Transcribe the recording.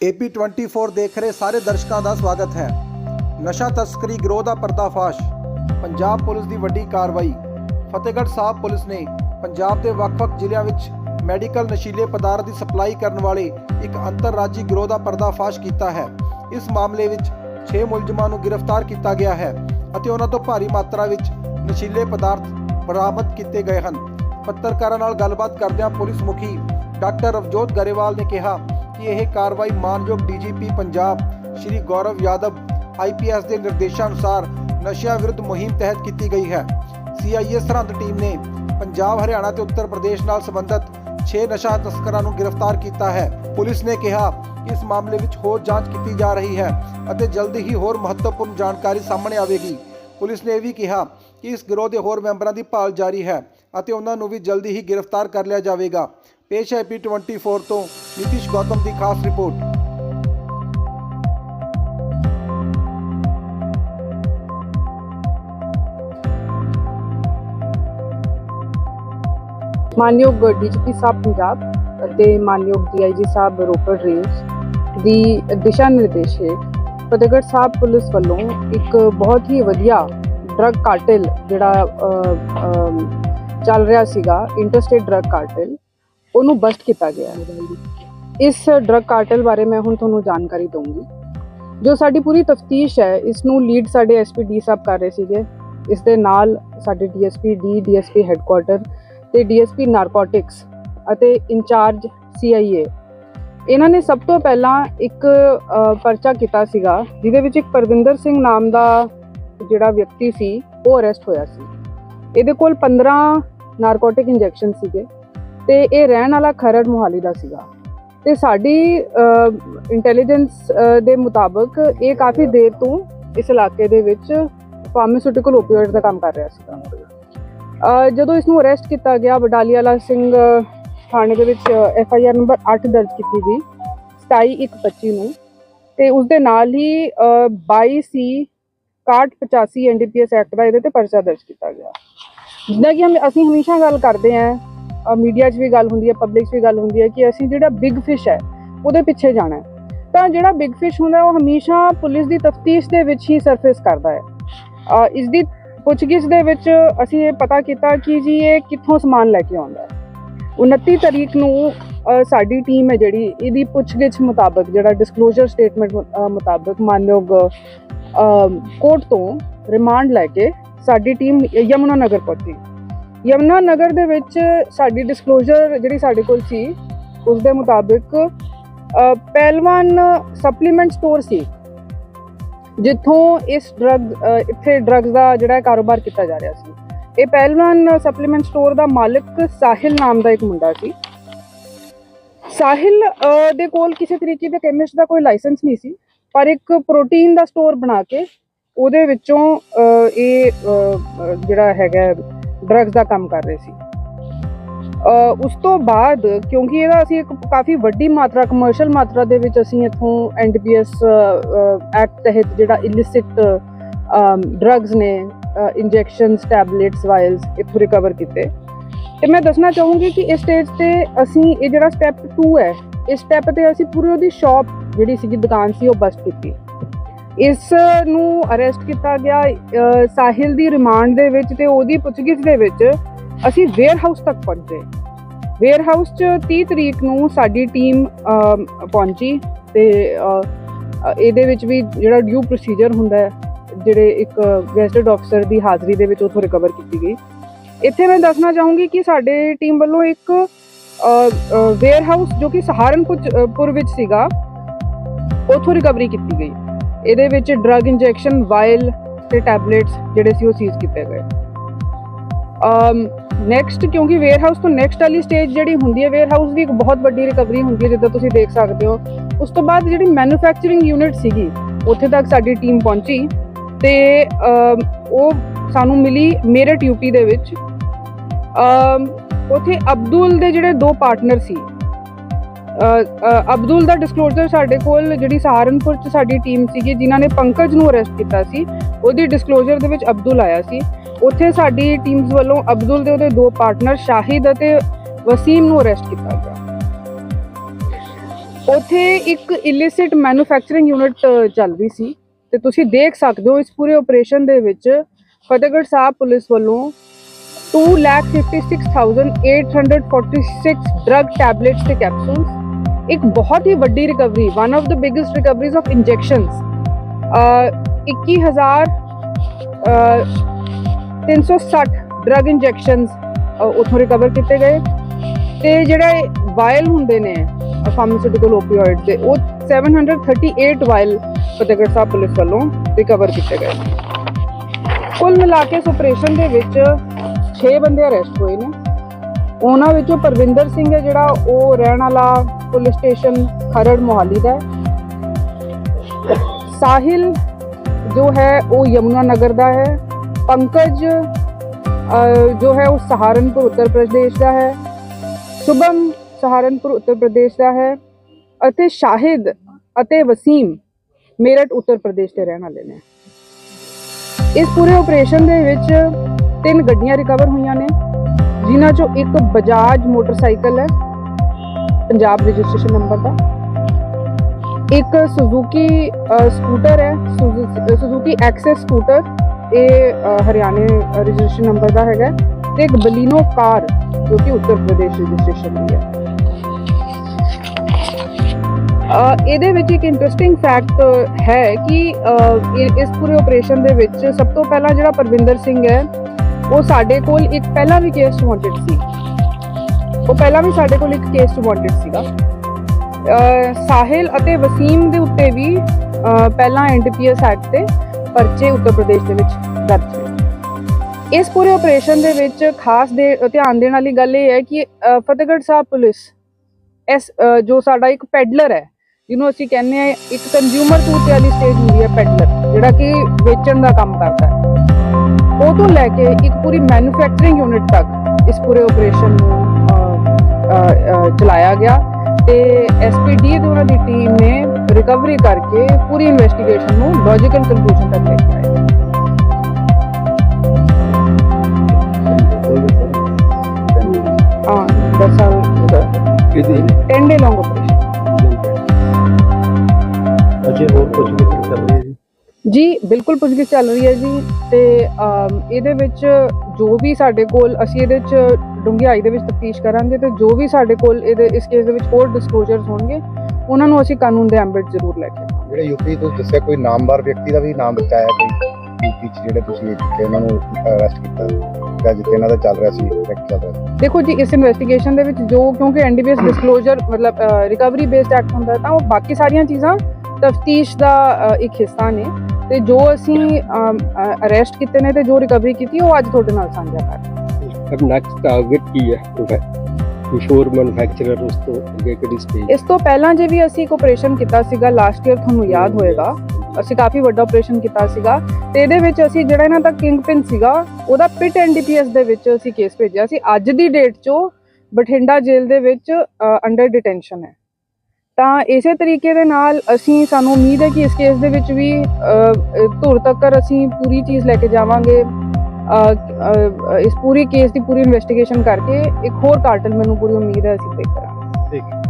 AP24 ਦੇਖ ਰਹੇ ਸਾਰੇ ਦਰਸ਼ਕਾਂ ਦਾ ਸਵਾਗਤ ਹੈ। ਨਸ਼ਾ ਤਸਕਰੀ ਗਰੋਹ ਦਾ ਪਰਦਾਫਾਸ਼, ਪੰਜਾਬ ਪੁਲਿਸ ਦੀ ਵੱਡੀ ਕਾਰਵਾਈ। ਫਤਿਹਗੜ੍ਹ ਸਾਹਿਬ ਪੁਲਿਸ ਨੇ ਪੰਜਾਬ ਦੇ ਵੱਖ-ਵੱਖ ਜ਼ਿਲ੍ਹਿਆਂ ਵਿੱਚ ਮੈਡੀਕਲ ਨਸ਼ੀਲੇ ਪਦਾਰਥ ਦੀ ਸਪਲਾਈ ਕਰਨ ਵਾਲੇ ਇੱਕ ਅੰਤਰਰਾਜੀ ਗਰੋਹ ਦਾ ਪਰਦਾਫਾਸ਼ ਕੀਤਾ ਹੈ। ਇਸ ਮਾਮਲੇ ਵਿੱਚ 6 ਮੁਲਜ਼ਮਾਂ ਨੂੰ ਗ੍ਰਿਫਤਾਰ ਕੀਤਾ ਗਿਆ ਹੈ ਅਤੇ ਉਹਨਾਂ ਤੋਂ ਭਾਰੀ ਮਾਤਰਾ ਵਿੱਚ ਨਸ਼ੀਲੇ ਪਦਾਰਥ ਬਰਾਮਦ ਕੀਤੇ ਗਏ ਹਨ। ਪੱਤਰਕਾਰਾਂ ਨਾਲ ਗੱਲਬਾਤ ਕਰਦਿਆਂ ਪੁਲਿਸ ਮੁਖੀ ਡਾਕਟਰ ਰਵਜੋਤ ਗਰੇਵਾਲ ਨੇ ਕਿਹਾ ਕਿ ਇਹ ਕਾਰਵਾਈ ਮਾਨਯੋਗ ਡੀਜੀਪੀ ਪੰਜਾਬ ਸ਼੍ਰੀ ਗੌਰਵ ਯਾਦਵ ਆਈਪੀਐਸ ਦੇ ਨਿਰਦੇਸ਼ਾਂ ਅਨੁਸਾਰ ਨਸ਼ਿਆਂ ਵਿਰੁੱਧ ਮੁਹਿੰਮ ਤਹਿਤ ਕੀਤੀ ਗਈ ਹੈ। ਸੀਆਈਏ ਸਰਹੰਦ ਟੀਮ ਨੇ ਪੰਜਾਬ, ਹਰਿਆਣਾ ਤੇ ਉੱਤਰ ਪ੍ਰਦੇਸ਼ ਨਾਲ ਸੰਬੰਧਿਤ 6 ਨਸ਼ਾ ਤਸਕਰਾਂ ਨੂੰ ਗ੍ਰਿਫਤਾਰ ਕੀਤਾ ਹੈ। ਪੁਲਿਸ ਨੇ ਕਿਹਾ ਕਿ ਇਸ ਮਾਮਲੇ ਵਿੱਚ ਹੋਰ ਜਾਂਚ ਕੀਤੀ ਜਾ ਰਹੀ ਹੈ ਅਤੇ ਜਲਦੀ ਹੀ ਹੋਰ ਮਹੱਤਵਪੂਰਨ ਜਾਣਕਾਰੀ ਸਾਹਮਣੇ ਆਵੇਗੀ। ਪੁਲਿਸ ਨੇ ਇਹ ਵੀ ਕਿਹਾ ਕਿ ਇਸ ਗਿਰੋਹ ਦੇ ਹੋਰ ਮੈਂਬਰਾਂ ਦੀ ਭਾਲ ਜਾਰੀ ਹੈ ਅਤੇ ਉਹਨਾਂ ਨੂੰ ਵੀ ਜਲਦੀ ਹੀ ਗ੍ਰਿਫਤਾਰ ਕਰ ਲਿਆ ਜਾਵੇਗਾ। ਪੇਸ਼ ਹੈ ਪੀ24 ਤੋਂ ਨਿਤਿਸ਼ ਗੌਤਮ ਦੀ ਖਾਸ ਰਿਪੋਰਟ। ਮਾਨਯੋਗ ਡੀਜੀਪੀ ਸਾਹਿਬ ਪੰਜਾਬ ਅਤੇ ਮਾਨਯੋਗ ਡੀਆਈਜੀ ਸਾਹਿਬ ਰੋਪੜ ਰੇਂਜ ਦੀ ਦਿਸ਼ਾ ਨਿਰਦੇਸ਼ ਹੇਠ ਫਤਿਹਗੜ੍ਹ ਸਾਹਿਬ ਪੁਲਿਸ ਵੱਲੋਂ ਇੱਕ ਬਹੁਤ ਹੀ ਵਧੀਆ ਡਰੱਗ ਕਾਰਟਲ ਜਿਹੜਾ ਚੱਲ ਰਿਹਾ ਸੀਗਾ ਇੰਟਰਸਟੇਟ ਡਰੱਗ ਕਾਰਟਲ ਉਹਨੂੰ ਬਸਟ ਕੀਤਾ ਗਿਆ ਹੈ। ਇਸ ਡਰੱਗ ਕਾਰਟਲ ਬਾਰੇ ਮੈਂ ਹੁਣ ਤੁਹਾਨੂੰ ਜਾਣਕਾਰੀ ਦਊਂਗੀ। ਜੋ ਸਾਡੀ ਪੂਰੀ ਤਫਤੀਸ਼ ਹੈ ਇਸ ਨੂੰ ਲੀਡ ਸਾਡੇ ਐਸਪੀ ਸਾਹਿਬ ਕਰ ਰਹੇ ਸੀਗੇ। ਇਸ ਦੇ ਨਾਲ ਸਾਡੇ ਡੀਐਸਪੀ ਡੀ ਡੀਐਸਪੀ ਹੈੱਡਕੁਆਰਟਰ ਤੇ ਡੀਐਸਪੀ ਨਾਰਕੋਟਿਕਸ ਅਤੇ ਇੰਚਾਰਜ ਸੀਆਈਏ ਇਹਨਾਂ ਨੇ ਸਭ ਤੋਂ ਪਹਿਲਾਂ ਇੱਕ ਪਰਚਾ ਕੀਤਾ ਸੀਗਾ, ਜਿਹਦੇ ਵਿੱਚ ਇੱਕ ਪਰਵਿੰਦਰ ਸਿੰਘ ਨਾਮ ਦਾ ਜਿਹੜਾ ਵਿਅਕਤੀ ਸੀ, ਉਹ ਅਰੈਸਟ ਹੋਇਆ ਸੀ। ਇਹਦੇ ਕੋਲ 15 ਨਾਰਕੋਟਿਕ ਇੰਜੈਕਸ਼ਨ ਸੀਗੇ। ਤੇ ਇਹ ਰਹਿਣ ਵਾਲਾ ਖਰੜ ਮੁਹਾਲੀ ਦਾ ਸੀਗਾ। ਤੇ ਸਾਡੀ ਇੰਟੈਲੀਜੈਂਸ ਦੇ ਮੁਤਾਬਕ ਇਹ ਕਾਫੀ ਦੇਰ ਤੋਂ ਇਸ ਇਲਾਕੇ ਦੇ ਵਿੱਚ ਫਾਰਮਾਸਿਊਟੀਕਲ ਓਪੀਓਇਡ ਦਾ ਕੰਮ ਕਰ ਰਿਹਾ ਸੀਗਾ ਜਦੋਂ ਇਸ ਨੂੰ ਅਰੈਸਟ ਕੀਤਾ ਗਿਆ ਬਡਾਲੀਆਲਾ ਸਿੰਘ ਥਾਣੇ ਦੇ ਵਿੱਚ ਐਫ ਆਈ ਆਰ ਨੰਬਰ 8 ਦਰਜ ਕੀਤੀ ਗਈ 27125 ਨੂੰ। ਤੇ ਉਸ ਦੇ ਨਾਲ ਹੀ ਅ, 22 ਸੀ 6185 ਐਨਡੀਪੀਐਸ ਐਕਟ ਦਾ ਇਹਦੇ ਤੇ ਪਰਚਾ ਦਰਜ ਕੀਤਾ ਗਿਆ। ਜਿੱਦਾਂ ਕਿ ਹਮ ਅਸੀਂ ਹਮੇਸ਼ਾ ਗੱਲ ਕਰਦੇ ਆਂ ਮੀਡੀਆ 'ਚ ਵੀ ਗੱਲ ਹੁੰਦੀ ਹੈ ਪਬਲਿਕ 'ਚ ਵੀ ਗੱਲ ਹੁੰਦੀ ਹੈ ਕਿ ਅਸੀਂ ਜਿਹੜਾ ਬਿਗ ਫਿਸ਼ ਹੈ, ਉਹਦੇ ਪਿੱਛੇ ਜਾਣਾ ਤਾਂ ਜਿਹੜਾ ਬਿਗ ਫਿਸ਼ ਹੁੰਦਾ ਉਹ ਹਮੇਸ਼ਾ ਪੁਲਿਸ ਦੀ ਤਫਤੀਸ਼ ਦੇ ਵਿੱਚ ਹੀ ਸਰਫੇਸ ਕਰਦਾ ਹੈ। ਇਸ ਦੀ ਪੁੱਛਗਿੱਛ ਦੇ ਵਿੱਚ ਅਸੀਂ ਇਹ ਪਤਾ ਕੀਤਾ ਕਿ ਜੀ ਇਹ ਕਿੱਥੋਂ ਸਮਾਨ ਲੈ ਕੇ ਆਉਂਦਾ ਹੈ। 29 ਤਰੀਕ ਨੂੰ ਸਾਡੀ ਟੀਮ ਹੈ ਜਿਹੜੀ, ਇਹਦੀ ਪੁੱਛਗਿੱਛ ਮੁਤਾਬਕ, ਜਿਹੜਾ ਡਿਸਕਲੋਜ਼ਰ ਸਟੇਟਮੈਂਟ ਮੁਤਾਬਕ ਮਾਨਯੋਗ ਕੋਰਟ ਤੋਂ ਰਿਮਾਂਡ ਲੈ ਕੇ ਸਾਡੀ ਟੀਮ ਯਮੁਨਾ ਨਗਰ ਪਹੁੰਚੀ। ਯਮੁਨਾ ਨਗਰ ਦੇ ਵਿੱਚ ਸਾਡੀ ਡਿਸਕਲੋਜ਼ਰ ਜਿਹੜੀ ਸਾਡੇ ਕੋਲ ਸੀ ਉਸ ਦੇ ਮੁਤਾਬਕ ਪਹਿਲਵਾਨ ਸਪਲੀਮੈਂਟ ਸਟੋਰ ਸੀ, ਜਿੱਥੋਂ ਇਸ ਡਰੱਗ ਇੱਥੇ ਡਰੱਗਸ ਦਾ ਜਿਹੜਾ ਕਾਰੋਬਾਰ ਕੀਤਾ ਜਾ ਰਿਹਾ ਸੀ। ਇਹ ਪਹਿਲਵਾਨ ਸਪਲੀਮੈਂਟ ਸਟੋਰ ਦਾ ਮਾਲਕ ਸਾਹਿਲ ਨਾਮ ਦਾ ਇੱਕ ਮੁੰਡਾ ਸੀ। ਸਾਹਿਲ ਦੇ ਕੋਲ ਕਿਸੇ ਤਰੀਕੇ ਦੇ ਕੈਮਿਸਟ ਦਾ ਕੋਈ ਲਾਇਸੈਂਸ ਨਹੀਂ ਸੀ, ਪਰ ਇੱਕ ਪ੍ਰੋਟੀਨ ਦਾ ਸਟੋਰ ਬਣਾ ਕੇ ਉਹਦੇ ਵਿੱਚੋਂ ਇਹ ਜਿਹੜਾ ਹੈਗਾ ਡਰੱਗਸ ਦਾ ਕੰਮ ਕਰ ਰਹੇ ਸੀ। ਉਸ ਤੋਂ ਬਾਅਦ ਕਿਉਂਕਿ ਇਹਦਾ ਅਸੀਂ ਇੱਕ ਕਾਫੀ ਵੱਡੀ ਮਾਤਰਾ ਕਮਰਸ਼ੀਅਲ ਮਾਤਰਾ ਦੇ ਵਿੱਚ ਅਸੀਂ ਇੱਥੋਂ ਐਨਡੀਪੀਐਸ ਐਕਟ ਤਹਿਤ ਜਿਹੜਾ ਇਲਿਸਿਟ ਡਰੱਗਸ ਨੇ ਇੰਜੈਕਸ਼ਨਸ ਟੈਬਲੇਟਸ ਵਾਇਲਸ ਇੱਥੋਂ ਰਿਕਵਰ ਕੀਤੇ। ਤੇ ਮੈਂ ਦੱਸਣਾ ਚਾਹੂੰਗੀ ਕਿ ਇਸ ਸਟੇਜ ਤੇ ਅਸੀਂ ਇਹ ਜਿਹੜਾ ਸਟੈਪ 2 ਹੈ, ਇਸ ਸਟੈਪ ਤੇ ਅਸੀਂ ਪੂਰੀ ਉਹਦੀ ਸ਼ਾਪ ਜਿਹੜੀ ਸੀਗੀ, ਦੁਕਾਨ ਸੀ, ਉਹ ਬਸਟ ਕੀਤੀ। ਇਸ ਨੂੰ ਅਰੈਸਟ ਕੀਤਾ ਗਿਆ ਸਾਹਿਲ ਦੀ ਰਿਮਾਂਡ ਦੇ ਵਿੱਚ ਤੇ ਉਹਦੀ ਪੁੱਛਗਿੱਛ ਦੇ ਵਿੱਚ ਅਸੀਂ ਵੇਅਰ ਹਾਊਸ ਤੱਕ ਪਹੁੰਚੇ। ਵੇਅਰ ਹਾਊਸ 'ਚ 30 ਤਰੀਕ ਨੂੰ ਸਾਡੀ ਟੀਮ ਪਹੁੰਚੀ ਤੇ ਇਹਦੇ ਵਿੱਚ ਵੀ ਜਿਹੜਾ ਡਿਊ ਪ੍ਰੋਸੀਜਰ ਹੁੰਦਾ ਹੈ, ਜਿਹੜੇ ਇੱਕ ਗੈਸਟਡ ਅਫਸਰ ਦੀ ਹਾਜ਼ਰੀ ਦੇ ਵਿੱਚ ਉਥੋਂ ਰਿਕਵਰ ਕੀਤੀ ਗਈ। ਇੱਥੇ ਮੈਂ ਦੱਸਣਾ ਚਾਹੂੰਗੀ ਕਿ ਸਾਡੇ ਟੀਮ ਵੱਲੋਂ ਇੱਕ ਵੇਅਰ ਹਾਊਸ ਜੋ ਕਿ ਸਹਾਰਨਪੁਰ ਪੁਰ ਵਿੱਚ ਸੀਗਾ, ਉਥੋਂ ਰਿਕਵਰੀ ਕੀਤੀ ਗਈ। ਇਹਦੇ ਵਿੱਚ ਡਰੱਗ ਇੰਜੈਕਸ਼ਨ ਵਾਇਲ ਤੇ ਟੈਬਲੇਟਸ ਜਿਹੜੇ ਸੀ ਉਹ ਸੀਜ਼ ਕੀਤੇ ਗਏ। ਅਮ ਨੈਕਸਟ ਕਿਉਂਕਿ ਵੇਅਰ ਹਾਊਸ ਤੋਂ ਨੈਕਸਟ ਵਾਲੀ ਸਟੇਜ ਜਿਹੜੀ ਹੁੰਦੀ ਹੈ ਵੇਅਰ ਹਾਊਸ ਦੀ ਇੱਕ ਬਹੁਤ ਵੱਡੀ ਰਿਕਵਰੀ ਹੁੰਦੀ ਹੈ ਜਿੱਦਾਂ ਤੁਸੀਂ ਦੇਖ ਸਕਦੇ ਹੋ। ਉਸ ਤੋਂ ਬਾਅਦ ਜਿਹੜੀ ਮੈਨੂਫੈਕਚਰਿੰਗ ਯੂਨਿਟ ਸੀਗੀ ਉੱਥੇ ਤੱਕ ਸਾਡੀ ਟੀਮ ਪਹੁੰਚੀ ਤੇ ਉਹ ਸਾਨੂੰ ਮਿਲੀ ਮੇਰਟ ਯੂਪੀ ਦੇ ਵਿੱਚ। ਅਮ, ਉੱਥੇ ਅਬਦੁਲ ਦੇ ਜਿਹੜੇ ਦੋ ਪਾਰਟਨਰ ਸੀ ਅਬਦੁਲ ਦਾ ਡਿਸਕਲੋਜ਼ਰ ਸਾਡੇ ਕੋਲ ਜਿਹੜੀ ਸਹਾਰਨਪੁਰ ਚ ਸਾਡੀ ਟੀਮ ਸੀਗੀ, ਜਿਨ੍ਹਾਂ ਨੇ ਪੰਕਜ ਨੂੰ ਅਰੈਸਟ ਕੀਤਾ ਸੀ, ਉਹਦੀ ਡਿਸਕਲੋਜ਼ਰ ਦੇ ਵਿੱਚ ਅਬਦੁਲ ਆਇਆ ਸੀ। ਉੱਥੇ ਸਾਡੀ ਟੀਮਸ ਵੱਲੋਂ ਅਬਦੁਲ ਦੇ ਉਹਦੇ ਦੋ ਪਾਰਟਨਰ ਸ਼ਾਹਿਦ ਅਤੇ ਵਸੀਮ ਨੂੰ ਅਰੈਸਟ ਕੀਤਾ ਗਿਆ। ਉੱਥੇ ਇੱਕ ਇਲਿਸਿਟ ਮੈਨੂਫੈਕਚਰਿੰਗ ਯੂਨਿਟ ਚੱਲ ਰਹੀ ਸੀ ਤੇ ਤੁਸੀਂ ਦੇਖ ਸਕਦੇ ਹੋ ਇਸ ਪੂਰੇ ਆਪਰੇਸ਼ਨ ਦੇ ਵਿੱਚ ਫਤਿਹਗੜ੍ਹ ਸਾਹਿਬ ਪੁਲਿਸ ਵੱਲੋਂ 256846 ਡਰਗ ਟੈਬਲੇਟਸ ਤੇ ਕੈਪਸੂਲਸ ਇੱਕ ਬਹੁਤ ਹੀ ਵੱਡੀ recovery one of the biggest recoveries of injections 21000 uh, 360 drug injections ਉਥੋਂ ਰਿਕਵਰ ਕੀਤੇ ਗਏ। ਤੇ ਜਿਹੜੇ ਵਾਇਲ ਹੁੰਦੇ ਨੇ ਫਾਰਮਾਸਿਊਟੀਕਲ ਓਪੀਓਇਡ ਦੇ ਉਹ 738 ਵਾਇਲ ਫਤਿਹਗੜ੍ਹ ਸਾਹਿਬ ਪੁਲਿਸ ਵੱਲੋਂ ਰਿਕਵਰ ਕੀਤੇ ਗਏ ਕੁੱਲ ਮਿਲਾ ਕੇ ਇਸ ਆਪਰੇਸ਼ਨ ਦੇ ਵਿੱਚ 6 ਬੰਦੇ ਅਰੈਸਟ ਹੋਏ ਨੇ। ਉਹਨਾਂ ਵਿੱਚੋਂ ਪਰਵਿੰਦਰ ਸਿੰਘ ਹੈ ਜਿਹੜਾ ਉਹ ਰਹਿਣ ਵਾਲਾ ਪੁਲਿਸ ਸਟੇਸ਼ਨ ਖਰੜ ਮੋਹਾਲੀ ਦਾ ਸਾਹਿਲ ਜੋ ਹੈ ਉਹ ਯਮੁਨਾ ਨਗਰ ਦਾ ਹੈ। ਪੰਕਜ ਜੋ ਹੈ ਉਹ ਸਹਾਰਨਪੁਰ ਉੱਤਰ ਪ੍ਰਦੇਸ਼ ਦਾ ਹੈ। ਸ਼ੁਭਮ ਸਹਾਰਨਪੁਰ ਉੱਤਰ ਪ੍ਰਦੇਸ਼ ਦਾ ਹੈ ਅਤੇ ਸ਼ਾਹਿਦ ਅਤੇ ਵਸੀਮ ਮੇਰਠ ਉੱਤਰ ਪ੍ਰਦੇਸ਼ ਦੇ ਰਹਿਣ ਵਾਲੇ ਨੇ। ਇਸ ਪੂਰੇ ਆਪਰੇਸ਼ਨ ਦੇ ਵਿੱਚ ਤਿੰਨ ਗੱਡੀਆਂ ਰਿਕਵਰ ਹੋਈਆਂ ਨੇ, ਜਿਨ੍ਹਾਂ ਚੋਂ ਇੱਕ ਬਜਾਜ ਮੋਟਰਸਾਈਕਲ ਹੈ। ਪੰਜਾਬ ਰਜਿਸਟ੍ਰੇਸ਼ਨ ਨੰਬਰ ਦਾ। ਇੱਕ ਸੁਜ਼ੂਕੀ ਸਕੂਟਰ ਹੈ। ਸੁਜ਼ੂਕੀ ਐਕਸੈਸ ਸਕੂਟਰ ਇਹ ਹਰਿਆਣੇ ਰਜਿਸਟ੍ਰੇਸ਼ਨ ਨੰਬਰ ਦਾ ਹੈਗਾ। ਤੇ ਇੱਕ ਬਲੀਨੋ ਕਾਰ, ਜੋ ਕਿ ਉੱਤਰ ਪ੍ਰਦੇਸ਼ ਰਜਿਸਟ੍ਰੇਸ਼ਨ ਦੀ ਹੈ। ਇਹਦੇ ਵਿੱਚ ਇੱਕ ਇੰਟਰਸਟਿੰਗ ਫੈਕਟ ਹੈ ਕਿ ਇਸ ਪੂਰੇ ਆਪਰੇਸ਼ਨ ਦੇ ਵਿੱਚ ਸਭ ਤੋਂ ਪਹਿਲਾਂ ਜਿਹੜਾ ਪਰਵਿੰਦਰ ਸਿੰਘ ਹੈ, ਉਹ ਸਾਡੇ ਕੋਲ ਇੱਕ ਪਹਿਲਾਂ ਵੀ ਕੇਸ ਵਾਂਟਡ ਸੀ। ਉਹ ਪਹਿਲਾਂ ਵੀ ਸਾਡੇ ਕੋਲ ਇੱਕ ਕੇਸ ਵਾਂਟਡ ਸੀਗਾ। ਸਾਹਿਲ ਅਤੇ ਵਸੀਮ ਦੇ ਉੱਤੇ ਵੀ ਪਹਿਲਾਂ ਐਨਡੀਪੀਐਸ ਐਕਟ ਤੇ ਪਰਚੇ ਉੱਤਰ ਪ੍ਰਦੇਸ਼ ਦੇ ਵਿੱਚ ਦਰਜ ਨੇ। ਇਸ ਪੂਰੇ ਆਪਰੇਸ਼ਨ ਦੇ ਵਿੱਚ ਖਾਸ ਦੇ ਧਿਆਨ ਦੇਣ ਵਾਲੀ ਗੱਲ ਇਹ ਹੈ ਕਿ ਫਤਿਹਗੜ੍ਹ ਸਾਹਿਬ ਪੁਲਿਸ ਇਸ ਜੋ ਸਾਡਾ ਇੱਕ ਪੈਡਲਰ ਹੈ, ਜਿਹਨੂੰ ਅਸੀਂ ਕਹਿੰਦੇ ਆ ਇੱਕ ਕੰਜ਼ਿਊਮਰ ਸੂਟ ਵਾਲੀ ਸਟੇਜ ਹੁੰਦੀ ਹੈ ਪੈਡਲਰ ਜਿਹੜਾ ਕਿ ਵੇਚਣ ਦਾ ਕੰਮ ਕਰਦਾ ਹੈ। ਉਹ ਤੋਂ ਲੈ ਕੇ ਇੱਕ ਪੂਰੀ ਮੈਨੂਫੈਕਚਰਿੰਗ ਯੂਨਿਟ ਤੱਕ ਇਸ ਪੂਰੇ ਆਪਰੇਸ਼ਨ ਨੂੰ ਚਲਾਇਆ ਗਿਆ ਤੇ ਐਸਪੀਡੀ ਤੇ ਉਹਨਾਂ ਦੀ ਟੀਮ ਨੇ ਰਿਕਵਰੀ ਕਰਕੇ ਪੂਰੀ ਇਨਵੈਸਟੀਗੇਸ਼ਨ ਨੂੰ ਲੌਜੀਕਲ ਕੰਕਲੂਜਨ ਤੱਕ ਲੈ ਕੇ ਆਏ। ਹਾਂ 10 ਸਾਲ ਕਿਹਦੀ? 10 ਡੇ ਲੌਂਗ ਆਪਰੇਸ਼ਨ ਅਜੇ ਹੋਰ ਕੁਝ ਵੀ ਚੱਲ ਰਹੀ ਹੈ ਜੀ? ਜੀ ਬਿਲਕੁਲ ਪੁੱਛਗਿੱਛ ਚੱਲ ਰਹੀ ਹੈ ਜੀ ਤੇ ਇਹਦੇ ਵਿੱਚ ਜੋ ਵੀ ਸਾਡੇ ਕੋਲ ਅਸੀਂ ਇਹਦੇ ਵਿੱਚ ਡੂੰਘਾਈ ਦੇ ਵਿੱਚ ਤਫਤੀਸ਼ ਕਰਾਂਗੇ ਤੇ ਜੋ ਵੀ ਸਾਡੇ ਕੋਲ ਇਹਦੇ ਇਸ ਕੇਸ ਦੇ ਵਿੱਚ ਹੋਰ ਡਿਸਕਲੋਜ਼ਰਸ ਹੋਣਗੇ ਉਹਨਾਂ ਨੂੰ ਅਸੀਂ ਕਾਨੂੰਨ ਦੇ ਐਂਬਿਟ ਜ਼ਰੂਰ ਲੈ ਕੇ ਆਵਾਂਗੇ। ਜਿਹੜੇ ਯੂਪੀ ਤੋਂ ਦੱਸਿਆ ਕੋਈ ਨਾਮਦਾਰ ਵਿਅਕਤੀ ਦਾ ਵੀ ਨਾਮ ਬਚਾਇਆ ਕੋਈ ਯੂਪੀ ਚ ਜਿਹੜੇ ਤੁਸੀਂ ਕੀਤੇ ਉਹਨਾਂ ਨੂੰ ਅਰੈਸਟ ਕੀਤਾ ਜਾਂ ਜਿੱਥੇ ਇਹਨਾਂ ਦਾ ਚੱਲ ਰਿਹਾ ਸੀ ਟਰੈਕ ਚੱਲ ਰਿਹਾ ਦੇਖੋ ਜੀ ਇਸ ਇਨਵੈਸਟੀਗੇਸ਼ਨ ਦੇ ਵਿੱਚ ਜੋ ਕਿਉਂਕਿ ਐਨਡੀਪੀਐਸ ਡਿਸਕਲੋਜ਼ਰ ਮਤਲਬ ਰਿਕਵਰੀ ਬੇਸਡ ਐਕਟ ਹੁੰਦਾ ਤਾਂ ਉਹ ਬਾਕੀ ਸਾਰੀਆਂ ਚੀਜ਼ਾਂ ਤਫਤੀਸ਼ ਦਾ ਇੱਕ ਹਿੱਸਾ ਨੇ ਤੇ ਜੋ ਅਸੀਂ ਅਰੈਸਟ ਕੀਤੇ ਨੇ ਤੇ ਜੋ ਰਿਕਵਰੀ ਕੀਤੀ ਉਹ ਅੱਜ ਤੁਹਾਡੇ ਨਾਲ ਸਾਂਝਾ ਕਰ। ਅਬ ਨੈਕਸਟ ਟਾਰਗੇਟ ਕੀ ਹੈ? ਕਿਸ਼ੋਰ ਮੈਨੂਫੈਕਚਰਰ ਉਸ ਤੋਂ ਅੱਗੇ ਕਿਹੜੀ ਸਟੇਜ ਇਸ ਤੋਂ ਪਹਿਲਾਂ ਜੇ ਵੀ ਅਸੀਂ ਇੱਕ ਆਪਰੇਸ਼ਨ ਕੀਤਾ ਸੀਗਾ ਲਾਸਟ ਈਅਰ ਤੁਹਾਨੂੰ ਯਾਦ ਹੋਏਗਾ। ਅਸੀਂ ਕਾਫੀ ਵੱਡਾ ਆਪਰੇਸ਼ਨ ਕੀਤਾ ਸੀਗਾ ਤੇ ਇਹਦੇ ਵਿੱਚ ਅਸੀਂ ਜਿਹੜਾ ਇਹਨਾਂ ਦਾ ਕਿੰਗ ਪਿਨ ਸੀਗਾ ਉਹਦਾ ਪਿਟ ਐਨਡੀਪੀਐਸ ਦੇ ਵਿੱਚ ਅਸੀਂ ਕੇਸ ਭੇਜਿਆ ਸੀ। ਅੱਜ ਦੀ ਡੇਟ 'ਚੋਂ ਬਠਿੰਡਾ ਜੇਲ੍ਹ ਦੇ ਵਿੱਚ ਅੰਡਰ ਡਿਟੈਂਸ਼ਨ ਹੈ। ਤਾਂ ਇਸੇ ਤਰੀਕੇ ਦੇ ਨਾਲ ਅਸੀਂ ਸਾਨੂੰ ਉਮੀਦ ਹੈ ਕਿ ਇਸ ਕੇਸ ਦੇ ਵਿੱਚ ਵੀ ਧੁਰ ਤੱਕ ਅਸੀਂ ਪੂਰੀ ਚੀਜ਼ ਲੈ ਕੇ ਜਾਵਾਂਗੇ। ਇਸ ਪੂਰੀ ਕੇਸ ਦੀ ਪੂਰੀ ਇਨਵੈਸਟੀਗੇਸ਼ਨ ਕਰਕੇ ਇੱਕ ਹੋਰ ਕਾਰਟਲ ਮੈਨੂੰ ਪੂਰੀ ਉਮੀਦ ਹੈ ਅਸੀਂ ਬ੍ਰੇਕ ਕਰਾਂਗੇ। ਠੀਕ